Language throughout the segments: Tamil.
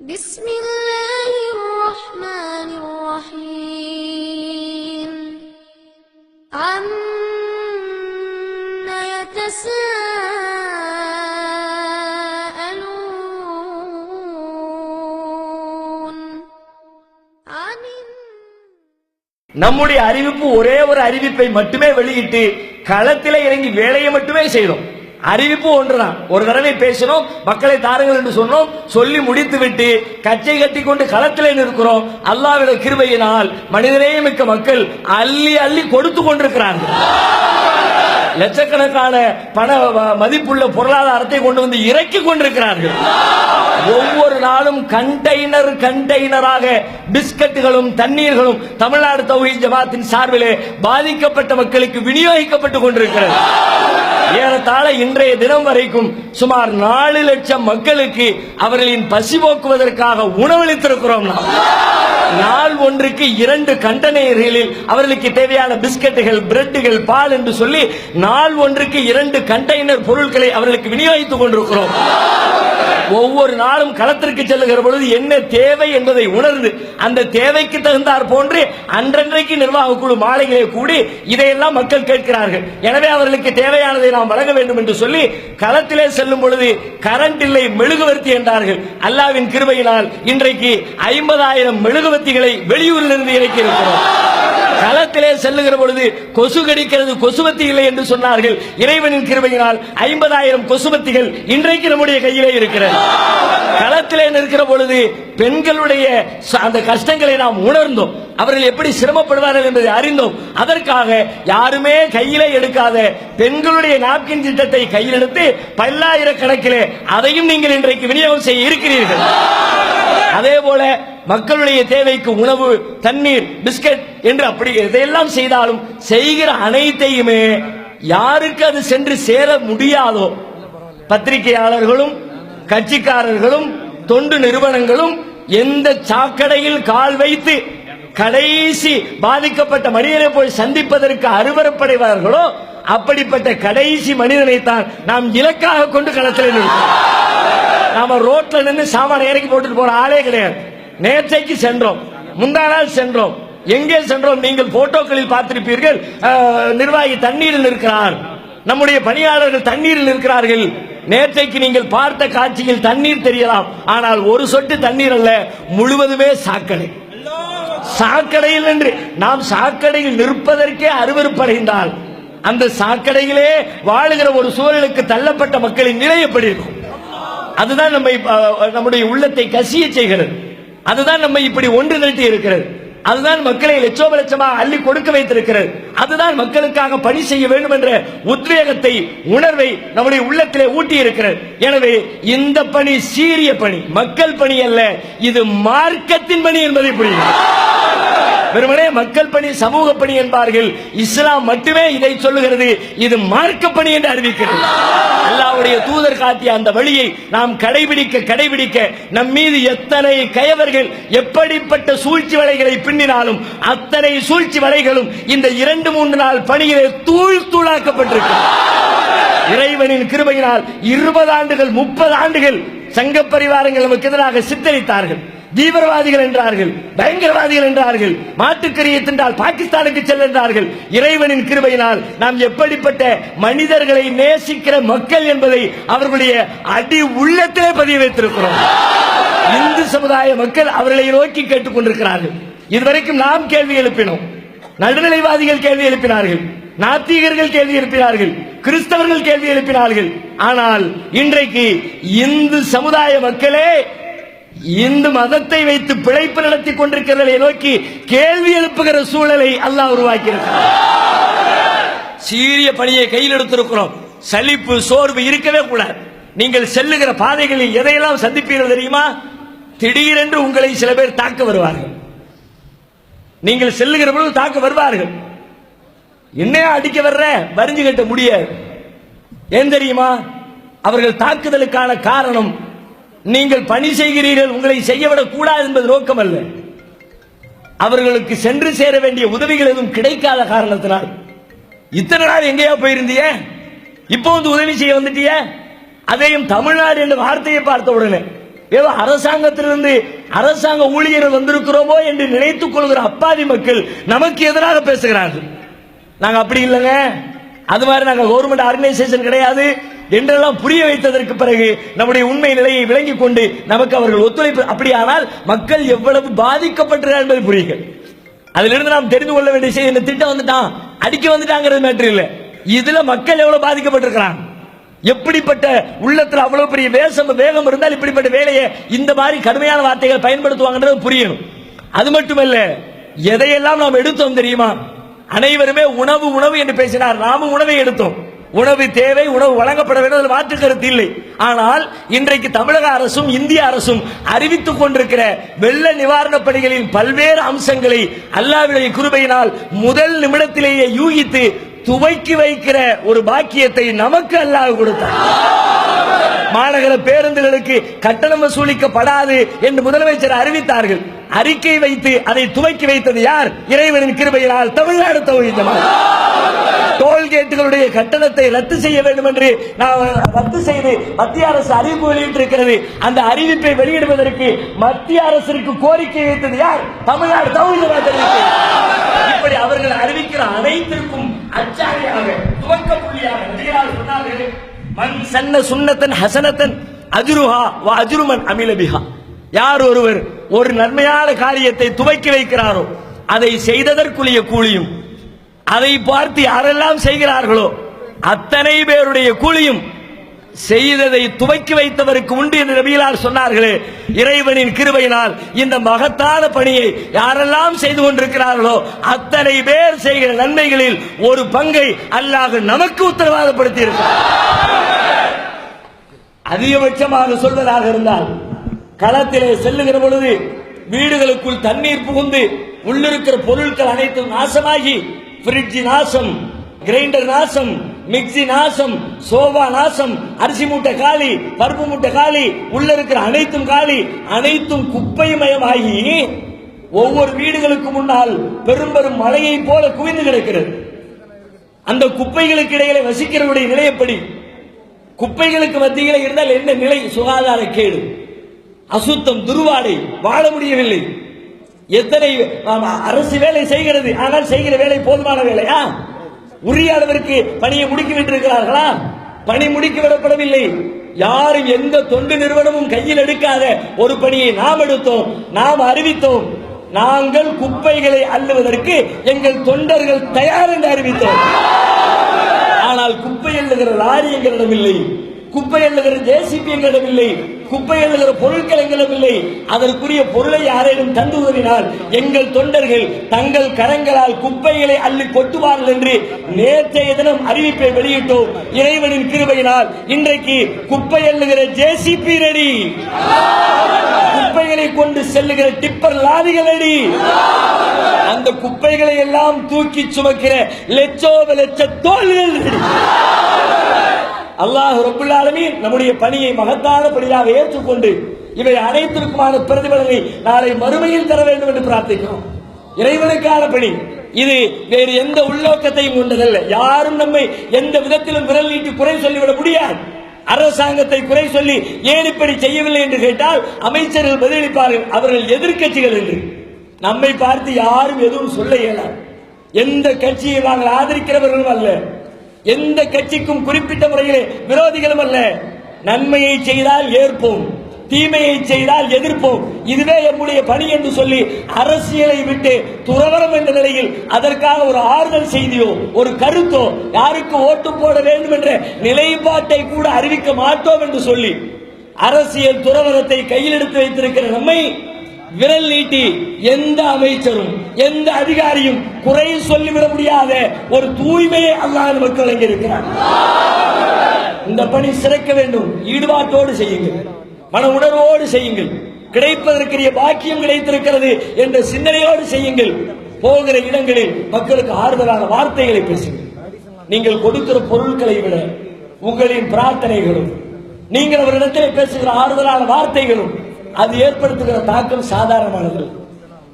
بسم الله الرحمن الرحيم عم يتساءلون عن நம்முடைய அறிவிப்பு ஒரே ஒரு அறிவிப்பை மட்டுமே வெளியிட்டு களத்திலே இறங்கி வேலையை மட்டுமே செய்தோம் அறிவிப்பு ஒன்றுதான். ஒரு தடவை பேசினோம் மக்களை தாருங்கள் என்று சொன்னோம் சொல்லி முடித்து விட்டு கச்சை கட்டி கொண்டு களத்திலே நிற்கிறோம். அல்லாவிட கிருபையினால் மனிதநேய மிக்க மக்கள் அள்ளி அள்ளி கொடுத்து கொண்டிருக்கிறார்கள். லட்சக்கணக்கான பண மதிப்புள்ள பொருளாதாரத்தை கொண்டு வந்து இறக்கி கொண்டிருக்கிறார்கள். ஒவ்வொரு நாளும் கண்டெய்னர் கண்டெய்னராக பிஸ்கட்டுகளும் தண்ணீர்களும் தமிழ்நாடு தௌஹீத் ஜமாத்தின் சார்பிலே பாதிக்கப்பட்ட மக்களுக்கு விநியோகிக்கப்பட்டுக் கொண்டிருக்கிறது. ஏறத்தாழ இன்றைய தினம் வரைக்கும் சுமார் நாலு லட்சம் மக்களுக்கு அவர்களின் பசி போக்குவதற்காக உணவளித்திருக்கிறோம் நாம். நாள் ஒன்றுக்கு இரண்டு கண்டெய்னர்களில் அவர்களுக்கு தேவையான பிஸ்கட்டுகள் பிரெட்டுகள் பால் என்று சொல்லி நாள் ஒன்றுக்கு இரண்டு கண்டெய்னர் பொருட்களை அவர்களுக்கு விநியோகித்துக் கொண்டிருக்கிறோம். ஒவ்வொரு நாளும் களத்திற்கு செல்லுகிற பொழுது என்ன தேவை என்பதை உணர்ந்து அந்த தேவைக்கு தகுந்தாற் போன்று அன்றன்றைக்கு நிர்வாக குழு மாலைகளை கூடி இதையெல்லாம் மக்கள் கேட்கிறார்கள். எனவே அவர்களுக்கு தேவையானதை நாம் வழங்க வேண்டும் என்று சொல்லி களத்திலே செல்லும் பொழுது கரண்ட் இல்லை மெழுகுவர்த்தி என்றார்கள். அல்லாவின் கிருபையினால் இன்றைக்கு ஐம்பதாயிரம் மெழுகுவர்த்திகளை வெளியூரிலிருந்து இறக்கி இருக்கிறோம். களத்திலே செல்லுகிற பொழுது கொசு கடிக்கிறது கொசுவத்தி இல்லை என்று சொன்னார்கள். இறைவனின் கிருபையினால் ஐம்பதாயிரம் கொசுவத்திகள் இன்றைக்கு நம்முடைய கையிலே இருக்கிறது. களத்திலே நிற்கிற பொழுது பெண்களுடைய அந்த கஷ்டங்களை நாம் உணர்ந்தோம். அவர்கள் எப்படி சிரமப்படுவார்கள் என்பதை அறிந்தோம். அதற்காக யாருமே கையிலே எடுக்காத பெண்களுடைய நாப்கின் திட்டத்தை கையில் எடுத்து பல்லாயிரக்கணக்கிலே அதையும் நீங்கள் இன்றைக்கு விநியோகம் செய்ய இருக்கிறீர்கள். அதே போல மக்களுடைய தேவைக்கு உணவு தண்ணீர் பிஸ்கட் என்று அப்படி எதையெல்லாம் செய்தாலும் செய்கிற அனைத்தையுமே யாருக்கு அது சென்று சேர முடியாதோ பத்திரிகையாளர்களும் கட்சிக்காரர்களும் தொண்டு நிறுவனங்களும் எந்த சாக்கடையில் கால் வைத்து கடைசி பாதிக்கப்பட்ட மனிதனை போய் சந்திப்பதற்கு அருவரப்படைவார்களோ அப்படிப்பட்ட கடைசி மனிதனைத்தான் நாம் இலக்காக கொண்டு களத்தில் நிறுத்தோம் நாம ரோட்ல நின்று சாமான இறக்கி போட்டுட்டு போற ஆளே கிடையாது. நேற்றைக்கு சென்றோம். முந்தா நாள் சென்றோம். எங்கே சென்றோம்? நீங்கள் போட்டோக்களில் பார்த்திருப்பீர்கள். நிர்வாகி தண்ணீரில் இருக்கிறார் நம்முடைய பணியாளர்கள் தண்ணீரில் இருக்கிறார்கள் நேற்றைக்கு நீங்கள் பார்த்த காட்சியில் தண்ணீர் தெரியலாம். ஆனால் ஒரு சொட்டு தண்ணீர் அல்ல முழுவதுமே சாக்கடை. சாக்கடையில் என்று நாம் சாக்கடையில் நிற்பதற்கே அருவருப்படைந்தால் அந்த சாக்கடையிலே வாழுகிற ஒரு சூழலுக்கு தள்ளப்பட்ட மக்களின் நிலை எப்படி இருக்கும்? அதுதான் நம்மை நம்முடைய உள்ளத்தை கசிய செய்கிறது. அதுதான் நம்மை இப்படி ஒன்று நிறுத்தி இருக்கிறது. அதுதான் மக்களை லட்சோப லட்சமாக அள்ளி கொடுக்க வைத்திருக்கிறது. அதுதான் மக்களுக்காக பணி செய்ய வேண்டும் என்ற உத்வேகத்தை உணர்வை நம்முடைய உள்ளத்திலே ஊட்டி இருக்கிறது. எனவே இந்த பணி சீரிய பணி மக்கள் பணி அல்ல இது மார்க்கத்தின் பணி என்பதை புரியுது வெறுமனே மக்கள் பணி சமூக பணி என்பார்கள். இஸ்லாம் மட்டுமே இதை சொல்லுகிறது. இது மார்க்க பணி என்று அறிவிக்கிறது. அல்லாவுடைய தூதர் காட்டிய அந்த வழியை நாம் கடைபிடிக்க கடைபிடிக்க நம் மீது எத்தனை கயவர்கள் எப்படிப்பட்ட சூழ்ச்சி வலைகளை பின்னினாலும் அத்தனை சூழ்ச்சி வலைகளும் இந்த இரண்டு மூன்று நாள் பணியிலே தூள் தூளாக்கப்பட்டிருக்கிறது இறைவனின் கிருபையினால் இருபது ஆண்டுகள் முப்பது ஆண்டுகள் சங்க பரிவாரங்கள் நமக்கு எதிராக சித்தரித்தார்கள். தீவிரவாதிகள் என்றார்கள் பயங்கரவாதிகள் என்றார்கள் மாட்டுக்கரியை தின்றால் பாகிஸ்தானுக்கு செல்கின்றார்கள் இறைவனின் கிருபையினால் நாம் எப்படிப்பட்ட மனிதர்களை நேசிக்கிற மக்கள் என்பதை அவர்களுடைய அடி உள்ளத்திலே பதிய வைத்திருக்கிறோம் இந்து சமுதாய மக்கள் அவர்களை நோக்கி கேட்டுக் கொண்டிருக்கிறார்கள். இதுவரைக்கும் நாம் கேள்வி எழுப்பினோம். நடுநிலைவாதிகள் கேள்வி எழுப்பினார்கள். நாத்திகர்கள் கேள்வி எழுப்பினார்கள். கிறிஸ்தவர்கள் கேள்வி எழுப்பினார்கள். ஆனால் இன்றைக்கு இந்து சமுதாய மக்களே இந்து மதத்தை வைத்து பிழைப்பு நடத்தி கொண்டிருக்கிறதை நோக்கி கேள்வி எழுப்புகிற சூழலை அல்லாஹ் உருவாக்கியிருக்கிறார் சீரிய பணியை கையில் எடுத்திருக்கிறோம். சலிப்பு சோர்வு இருக்கவே கூடாது. நீங்கள் செல்லுகிற பாதைகளில் எதையெல்லாம் சந்திப்பீர்கள் தெரியுமா? திடீரென்று உங்களை சில பேர் தாக்க வருவார்கள். நீங்கள் செல்லுகிற பொழுது தாக்க வருவார்கள். என்னையா அடிக்க வர்ற? வரிஞ்சு கட்ட முடியாது. ஏன் தெரியுமா? அவர்கள் தாக்குதலுக்கான காரணம் நீங்கள் பணி செய்கிறீர்கள் உங்களை செய்யவிடக் கூடாது என்பது நோக்கம் அல்ல அவர்களுக்கு சென்று சேர வேண்டிய உதவிகள் எதுவும் கிடைக்காத காரணத்தினால். இத்தனை நாள் எங்கேயா போயிருந்திய? இப்போ வந்து உதவி செய்ய வந்துட்டிய? அதையும் தமிழ்நாடு என்ற வார்த்தையை பார்த்த உடனே ஏதோ அரசாங்கத்திலிருந்து அரசாங்க ஊழியர்கள் வந்திருக்கிறோமோ என்று நினைத்துக் கொள்கிற அப்பாவி மக்கள் நமக்கு எதிராக பேசுகிறார்கள். நாங்க அப்படி இல்லைங்க. அது மாதிரி நாங்க கவர்மெண்ட் ஆர்கனைசேஷன் கிடையாது. என்றெல்லாம் புரிய வைத்ததற்கு பிறகு நம்முடைய உண்மை நிலையை விளங்கிக் கொண்டு நமக்கு அவர்கள் ஒத்துழைப்பு. அப்படியானால் மக்கள் எவ்வளவு பாதிக்கப்பட்டிருக்கிறார் என்பது புரியுங்கள். அதிலிருந்து நாம் தெரிந்து கொள்ள வேண்டிய செய்தி இந்த திட்டம் வந்துட்டான். அடிக்க வந்துட்டாங்கிறது மேட்ரு இல்லை. இதுல மக்கள் எவ்வளவு பாதிக்கப்பட்டிருக்கிறாங்க எப்படிப்பட்ட உள்ளத்தில் அவ்வளவு பெரிய வேசம் வேகம் இருந்தால் இப்படிப்பட்ட வேலையை இந்த மாதிரி கடுமையான வார்த்தைகள் பயன்படுத்துவாங்கன்றது புரியணும். அது மட்டுமல்ல எதையெல்லாம் நாம் எடுத்தோம் தெரியுமா? அனைவருமே உணவு உணவு என்று பேசினார். நாமும் உணவை எடுத்தோம். உணவு தேவை உணவு வழங்கப்பட வேண்டும் மாற்று கருத்து இல்லை. ஆனால் இன்றைக்கு தமிழக அரசும் இந்திய அரசும் அறிவித்துக் கொண்டிருக்கிற வெள்ள நிவாரணப் பணிகளின் பல்வேறு அம்சங்களை அல்லாவிடைய குருபையினால் முதல் நிமிடத்திலேயே யூகித்து துவக்கி வைக்கிற ஒரு பாக்கியத்தை நமக்கு அல்லாஹ் கொடுத்தார். மாநகர பேருந்துகளுக்கு கட்டணம் வசூலிக்கப்படாது என்று முதலமைச்சர் அறிவித்தார்கள். அறிக்கை வைத்து அதை துவக்கி வைத்தது யார்? இறைவனின் கிருபையினால் தமிழ்நாடு தொகுதி டோல்கேட்டுகளுடைய கட்டணத்தை ரத்து செய்ய வேண்டும் என்று நாம் ரத்து செய்து மத்திய அரசு அறிவிப்பு வெளியிட்டிருக்கிறது. அந்த அறிவிப்பை வெளியிடுவதற்கு மத்திய அரசிற்கு கோரிக்கை வைத்தது யார்? தமிழ்நாடு தகுதி இப்படி அவர்கள் அறிவிக்கிற அனைத்திற்கும் அச்சாரியாக துவக்க புள்ளியாக சொன்னார்கள். மன் சன்ன சுன்னத்தன் ஹசனத்தன் அஜுருஹா வ அஜுருமன் அமிலபிஹா யார் ஒருவர் ஒரு நன்மையான காரியத்தை துவக்கி வைக்கிறாரோ அதை செய்ததற்குரிய கூலியும் அதை பார்த்து யாரெல்லாம் செய்கிறார்களோ அத்தனை பேருடைய கூலியும் செய்ததை துவக்கி வைத்தவருக்கு உண்டு என்று நபிகளார் சொன்னார்களே. இறைவனின் கிருபையினால் இந்த மகத்தான பணியை யாரெல்லாம் செய்து கொண்டிருக்கிறார்களோ அத்தனை பேர் செய்கிற நன்மைகளில் ஒரு பங்கை அல்லாஹ் நமக்கு உத்தரவாதப்படுத்தி இருக்கிறார் அதிகபட்சமாக சொல்வதாக இருந்தால் களத்திலே செல்லுகிற பொழுது வீடுகளுக்குள் தண்ணீர் புகுந்து உள்ளிருக்கிற பொருட்கள் அனைத்தும் நாசமாகி பிரிட்ஜ் நாசம் கிரைண்டர் நாசம் மிக்ஸி நாசம் சோபா நாசம் அரிசி மூட்டை காலி பருப்பு மூட்டை காலி உள்ள இருக்கிற அனைத்தும் காலி அனைத்தும் குப்பைமயமாகி ஒவ்வொரு வீடுகளுக்கு முன்னால் பெரும் மலையை போல குவிந்து கிடக்கிறது. அந்த குப்பைகளுக்கு இடையிலே வசிக்கிறவருடைய நிலை எப்படி? குப்பைகளுக்கு மத்தியில் இருந்தால் என்ன நிலை? சுகாதார கேடு. அசுத்தம் துருவாடை வாழ முடியவில்லை. எத்தனை அரசு வேலை செய்கிறது. ஆனால் செய்கிற வேலை போதுமான வேலையா? உரிய அளவிற்கு பணியை முடுக்கி விட்டிருக்கிறார்களா? பணி முடிக்கி விடப்படவில்லை. யாரும் எந்த தொண்டு நிறுவனமும் கையில் எடுக்காத ஒரு பணியை நாம் எடுத்தோம் நாம் அறிவித்தோம். நாங்கள் குப்பைகளை அள்ளுவதற்கு எங்கள் தொண்டர்கள் தயார் என்று அறிவித்தோம். ஆனால் குப்பை எல்லுகிற லாரி எங்களிடம் இல்லை குப்பை எல்லுகிற ஜேசிபி எங்களிடம் இல்லை குப்பை எல்லுகிற பொருட்கள் எங்களிடம் இல்லை. அதற்குரிய பொருளை யாரேனும் தந்து உதவினால் எங்கள் தொண்டர்கள் தங்கள் கரங்களால் குப்பைகளை அள்ளி கொட்டுவார்கள் என்று நேற்றைய தினம் அறிவிப்பை வெளியிட்டோம். இறைவனின் கிருபையினால் இன்றைக்கு குப்பை எல்லுகிற ஜேசிபி ரெடி குப்பைகளை கொண்டு செல்லுகிற டிப்பர் லாரிகள் ரெடி அந்த குப்பைகளை எல்லாம் தூக்கி சுமக்கிற லட்சோப லட்ச தோள்கள் ready. அல்லாஹ் ரப்புல் நம்முடைய பணியை மகத்தான பணியாக ஏற்றுக்கொண்டு இவை அனைத்திற்குமான பிரதிபலனை நாளை மறுமையில் தர வேண்டும் என்று பிரார்த்திக்கிறோம். இறைவனுக்கான பணி. இது வேறு எந்த உள்நோக்கத்தையும் கொண்டதல்ல. யாரும் நம்மை எந்த விதத்திலும் விரல் நீட்டி குறை சொல்லிவிட முடியாது. அரசாங்கத்தை குறை சொல்லி ஏன் இப்படி செய்யவில்லை என்று கேட்டால் அமைச்சர்கள் பதிலளிப்பார்கள் அவர்கள் எதிர்க்கட்சிகள் என்று. நம்மை பார்த்து யாரும் எதுவும் சொல்ல இயலாது. எந்த கட்சியை நாங்கள் ஆதரிக்கிறவர்களும் அல்ல. எந்த கட்சிக்கும் குறிப்பிட்ட முறையிலே விரோதிகளும் அல்ல. நன்மையை செய்தால் ஏற்போம். தீமையை செய்தால் எதிர்ப்போம். இதுவே எம்முடைய பணி என்று சொல்லி அரசியலை விட்டு துறவரம் என்ற நிலையில் அதற்காக ஒரு ஆறுதல் செய்தியோ ஒரு கருத்தோ யாருக்கு ஓட்டு போட வேண்டும் என்ற நிலைப்பாட்டை கூட அறிவிக்க மாட்டோம் என்று சொல்லி அரசியல் துறவரத்தை கையில் எடுத்து வைத்திருக்கிற நம்மை விரல் நீட்டி எந்த அமைச்சரும் எந்த அதிகாரியும் குறை சொல்லிவிட முடியாத ஒரு தூய்மையை அல்லாஹ் நமக்கு வழங்கி இருக்கிறார் இந்த பணி சிறக்க வேண்டும். ஈடுபாட்டோடு செய்யுங்கள். மன உணர்வோடு செய்யுங்கள். கிடைப்பதற்குரிய பாக்கியம் கிடைத்திருக்கிறது என்ற சிந்தனையோடு செய்யுங்கள். போகிற இடங்களில் மக்களுக்கு ஆறுதலான வார்த்தைகளை பேசுங்கள். நீங்கள் கொடுக்கிற பொருட்களை விட உங்களின் பிரார்த்தனைகளும் நீங்கள் அவரிடத்தில் பேசுகிற ஆறுதலான வார்த்தைகளும் அது ஏற்படுத்துகிற தாக்கம் சாதாரணமானது.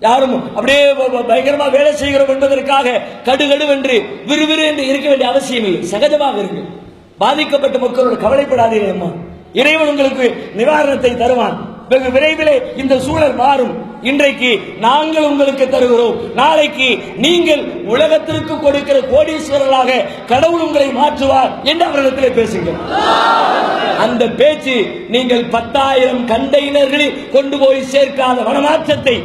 யாரும் அப்படியே பயங்கரமா வேலை செய்கிறோம் என்பதற்காக கடுகடுவென்று விறுவிறு என்று இருக்க வேண்டிய அவசியம் இல்லை. சகஜமாக இருங்கள் பாதிக்கப்பட்ட மக்களோடு கவலைப்படாதீர்கள் அம்மா. இறைவன் உங்களுக்கு நிவாரணத்தை தருவான். வெகு விரைவிலே இந்த சூழல் மாறும். இன்றைக்கு நாங்கள் உங்களுக்கு தருகிறோம். நாளைக்கு நீங்கள் உலகத்திற்கு கொடுக்கிற கோடீஸ்வரர்களாக கடவுள் உங்களை மாற்றுவார் என்று அவர்களிடத்தில் பேசுங்கள். அந்த பேச்சு நீங்கள் பத்தாயிரம் கண்டெய்னர்களில் கொண்டு போய் சேர்க்காத மனமாற்றத்தை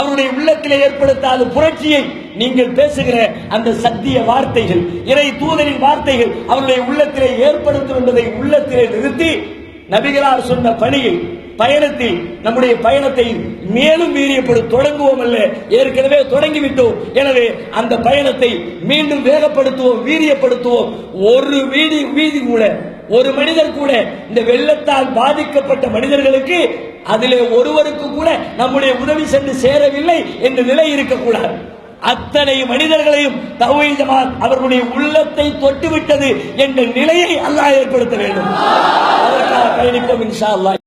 அவருடைய உள்ளத்திலே ஏற்படுத்தாத புரட்சியை நீங்கள் பேசுகிற அந்த சத்திய வார்த்தைகள் இறை தூதரின் வார்த்தைகள் அவருடைய உள்ளத்திலே ஏற்படுத்தும் என்பதை உள்ளத்திலே நிறுத்தி நபிகளார் சொன்ன பணியை பயணத்தில் நம்முடைய பயணத்தை மேலும் வீரியப்படு தொடங்குவோம் அல்ல ஏற்கனவே தொடங்கிவிட்டோம். எனவே அந்த பயணத்தை மீண்டும் வேகப்படுத்துவோம் வீரியப்படுத்துவோம். ஒரு வீதி வீதி கூட ஒரு மனிதர் கூட இந்த வெள்ளத்தால் பாதிக்கப்பட்ட மனிதர்களுக்கு அதிலே ஒருவருக்கு கூட நம்முடைய உதவி சென்று சேரவில்லை என்ற நிலை இருக்கக்கூடாது. அத்தனை மனிதர்களையும் தௌஹீத் ஜமாத் அவர்களுடைய உள்ளத்தை தொட்டுவிட்டது என்ற நிலையை அல்லாஹ் ஏற்படுத்த வேண்டும். அதற்காக பயணிப்போம் இன்ஷா அல்லாஹ்.